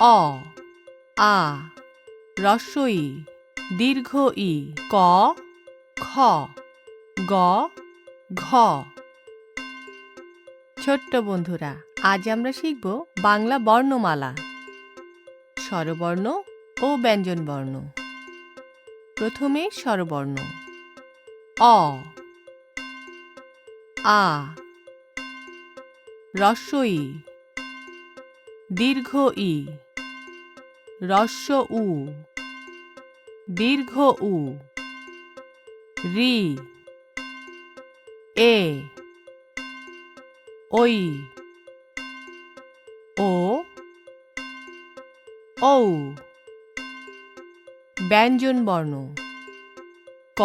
অ, আ রস্বই দীর্ঘ ই, ক, খ, গ, ঘ। ছোট্ট বন্ধুরা, আজ আমরা শিখব বাংলা বর্ণমালা। স্বরবর্ণ ও ব্যঞ্জনবর্ণ। প্রথমে স্বরবর্ণ। অ, আ রস্বই দীর্ঘ ই। রস্য উ। দীর্ঘ উ। রি। এ। ওই ও। ঔ। ব্যঞ্জন বর্ণ। ক।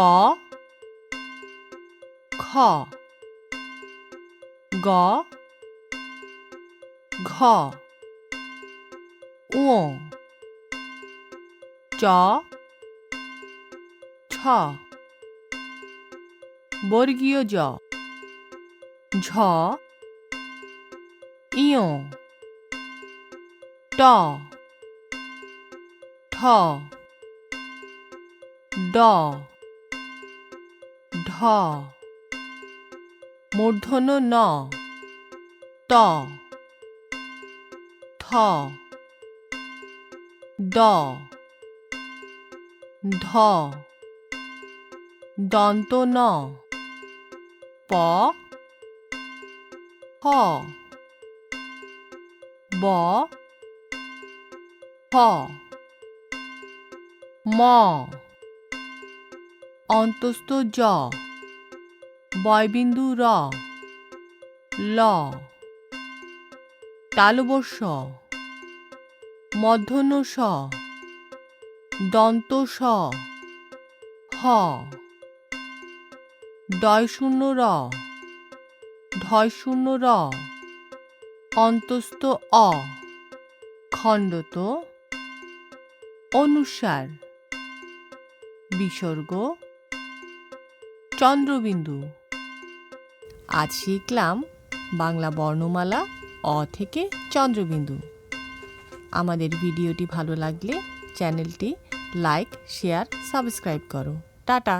খ। গ। ঘ। উ চ। ছ বর্গীয় জ। ঝ। ইয়। ট। ঠ। ড। ঢ। মূর্ধন্য ন। ত। থ। দ ধ। দন্ত ন। প। হ। ব। হ। ম। অন্তস্থ জ। বয়বিন্দু র। ল। মধ্যাহ্ন স দন্ত স। হ। ডয় শূন্য র। ঢয় শূন্য র। অন্তস্থ অ। খণ্ডত অনুসার। বিসর্গ চন্দ্রবিন্দু। আজ শিখলাম বাংলা বর্ণমালা অ থেকে চন্দ্রবিন্দু। আমাদের ভিডিওটি ভালো লাগলে চ্যানেলটি লাইক শেয়ার সাবস্ক্রাইব করো টাটা